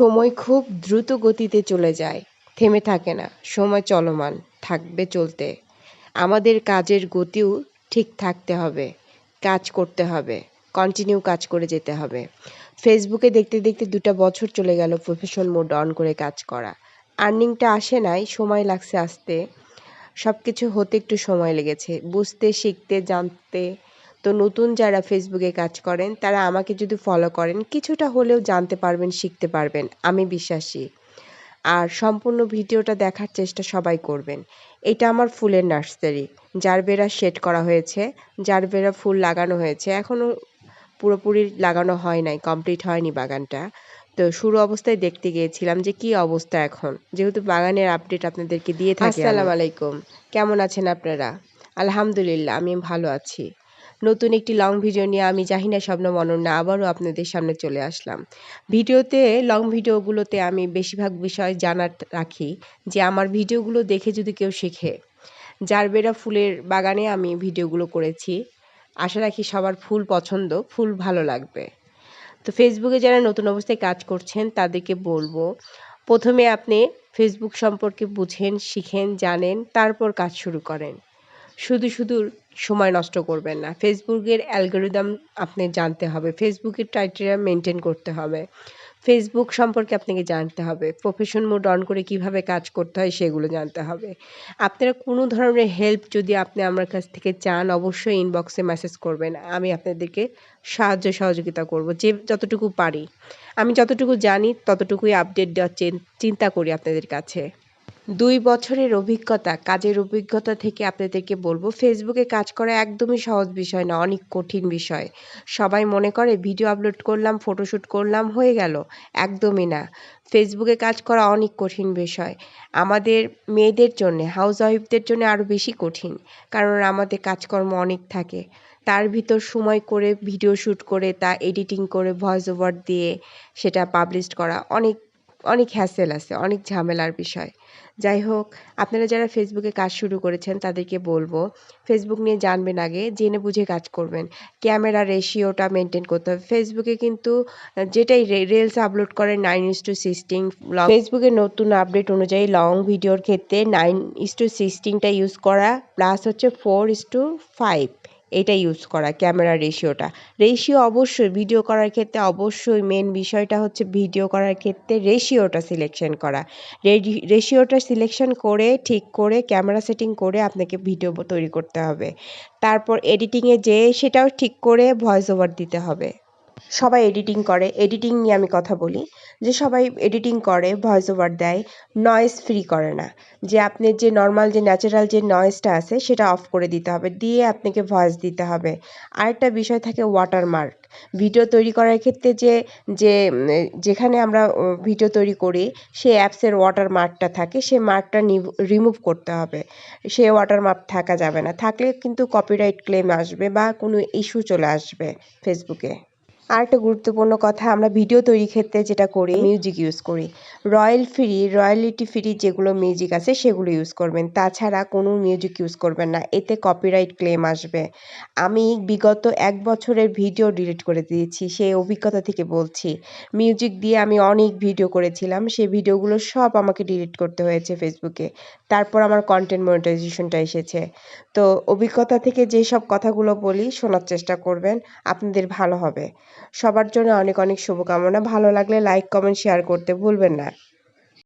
সময় খুব দ্রুত গতিতে চলে যায়। থেমে থাকে না, সময় চলমান, থাকবে চলতে। আমাদের কাজের গতিও ঠিক থাকতে হবে, কাজ করতে হবে কন্টিনিউ কাজ করে যেতে হবে। ফেসবুকে দেখতে দেখতে দুটা বছর চলে গেল প্রফেশন মোড অন করে কাজ করা। আর্নিংটা আসে নাই, সময় লাগছে আসতে। সব কিছু হতে একটু সময় লেগেছে। বুঝতে, শিখতে, জানতে তো নতুন যারা ফেসবুকে কাজ করেন তারা আমাকে যদি ফলো করেন কিছুটা হলেও জানতে পারবেন শিখতে পারবেন আমি বিশ্বাসী। আর সম্পূর্ণ ভিডিওটা দেখার চেষ্টা সবাই করবেন। এটা আমার ফুলের নার্সারি যার জারবেরা শেড করা হয়েছে যার জারবেরা ফুল লাগানো হয়েছে এখনও পুরোপুরি লাগানো হয় নাই কমপ্লিট হয়নি বাগানটা। তো শুরু অবস্থায় দেখতে গিয়েছিলাম যে কি অবস্থা এখন। যেহেতু বাগানের আপডেট আপনাদেরকে দিয়ে থাকি আসসালামু আলাইকুম। কেমন আছেন আপনারা? আলহামদুলিল্লাহ আমি ভালো আছি। নতুন একটি লং ভিডিও নিয়ে আমি জাহিনা স্বপ্ন অনন্যা আবারও আপনাদের সামনে চলে আসলাম। ভিডিওতে লং ভিডিওগুলোতে আমি বেশিরভাগ বিষয় জানার রাখি যে, আমার ভিডিওগুলো দেখে যদি কেউ শেখে জারবেরা ফুলের বাগানে আমি ভিডিওগুলো করেছি, আশা রাখি সবার ফুল পছন্দ, ফুল ভালো লাগবে। তো ফেসবুকে যারা নতুন অবস্থায় কাজ করছেন, তাদেরকে বলব, প্রথমে আপনি ফেসবুক সম্পর্কে বুঝেন, শিখেন, জানেন, তারপর কাজ শুরু করেন। শুধু শুধু সময় নষ্ট করবেন না। ফেসবুকের অ্যালগোরিদম আপনি জানতে হবে। ফেসবুকের ক্রাইটেরিয়া মেনটেন করতে হবে। ফেসবুক সম্পর্কে আপনাকে জানতে হবে। প্রফেশন মোড অন করে কীভাবে কাজ করতে হয় সেগুলো জানতে হবে। আপনারা কোনো ধরনের হেল্প যদি আপনি আমার কাছ থেকে চান, অবশ্যই ইনবক্সে মেসেজ করবেন। আমি আপনাদেরকে সাহায্য সহযোগিতা করব যে যতটুকু পারি। আমি যতটুকু জানি, ততটুকুই আপডেট দেওয়ার চিন্তা করি আপনাদের কাছে। দুই বছরের অভিজ্ঞতা, কাজের অভিজ্ঞতা থেকে আপনাদেরকে বলব ফেসবুকে কাজ করা একদমই সহজ বিষয় না, অনেক কঠিন বিষয়। সবাই মনে করে, ভিডিও আপলোড করলাম ফটোশ্যুট করলাম, হয়ে গেল। একদমই না। ফেসবুকে কাজ করা অনেক কঠিন বিষয়। আমাদের মেয়েদের জন্যে হাউস ওয়াইফদের জন্য আরও বেশি কঠিন, কারণ আমাদের কাজকর্ম অনেক থাকে। তার ভিতর সময় করে, ভিডিও শ্যুট করে, তা এডিটিং করে ভয়েস ওভার দিয়ে সেটা পাবলিশ করা অনেক অনেক হ্যাসেল আছে, অনেক ঝামেলার বিষয়। যাই হোক আপনারা যারা ফেসবুকে কাজ শুরু করেছেন, তাদেরকে বলব ফেসবুক নিয়ে জানবেন আগে, জেনে বুঝে কাজ করবেন। ক্যামেরা রেশিওটা মেনটেন করতে হবে। ফেসবুকে কিন্তু, যেটাই রিলস আপলোড করে নাইন ইস টু সিক্সটিন ফেসবুকে নতুন আপডেট অনুযায়ী লং ভিডিওর ক্ষেত্রে নাইন ইস টু সিক্সটিনটা ইউজ করা প্লাস হচ্ছে ফোর ইস টু ফাইভ এটা ইউজ করা ক্যামেরা রেশিওটা রেশিও অবশ্যই ভিডিও করার ক্ষেত্রে অবশ্যই মেন বিষয়টা হচ্ছে ভিডিও করার ক্ষেত্রে রেশিওটা সিলেকশন করা। রেশিওটা সিলেকশন করে, ঠিক করে ক্যামেরা সেটিং করে আপনাকে ভিডিও তৈরি করতে হবে। তারপর এডিটিংয়ে যেয়ে সেটাও ঠিক করে ভয়েস ওভার দিতে হবে। সবাই এডিটিং করে। এডিটিং নিয়ে আমি কথা বলি, যে সবাই এডিটিং করে ভয়েস ওভার দেয় নয়েজ ফ্রি করে না। যে আপনি যে নর্মাল যে ন্যাচারাল যে নয়েজটা আছে, সেটা অফ করে দিতে হবে। দিয়ে আপনাকে ভয়েস দিতে হবে। আরেকটা বিষয় থাকে ওয়াটারমার্ক ভিডিও তৈরি করার ক্ষেত্রে যে যে, যেখানে আমরা ভিডিও তৈরি করি সে অ্যাপসের ওয়াটার ওয়াটারমার্কটা থাকে। সে মার্কটা রিমুভ করতে হবে। সে ওয়াটার ওয়াটারমার্ক থাকা যাবে না। থাকলে কিন্তু কপিরাইট ক্লেম আসবে বা কোনো ইস্যু চলে আসবে ফেসবুকে আর একটা গুরুত্বপূর্ণ কথা, আমরা ভিডিও তৈরির ক্ষেত্রে যেটা করি মিউজিক ইউজ করি। রয়্যাল ফ্রি, রয়্যালিটি ফ্রি যেগুলো মিউজিক আছে, সেগুলো ইউজ করবেন। তাছাড়া কোনো মিউজিক ইউজ করবেন না, এতে কপিরাইট ক্লেম আসবে। আমি বিগত এক বছরের ভিডিও ডিলিট করে দিয়েছি, সেই অভিজ্ঞতা থেকে বলছি। মিউজিক দিয়ে আমি অনেক ভিডিও করেছিলাম, সেই ভিডিওগুলো সব আমাকে ডিলিট করতে হয়েছে ফেসবুকে তারপর আমার কন্টেন্ট মনিটাইজেশনটা এসেছে। তো অভিজ্ঞতা থেকে যেসব কথাগুলো বলি, শোনার চেষ্টা করবেন, আপনাদের ভালো হবে। সবার জন্য অনেক অনেক শুভকামনা। ভালো লাগলে লাইক কমেন্ট শেয়ার করতে ভুলবেন না।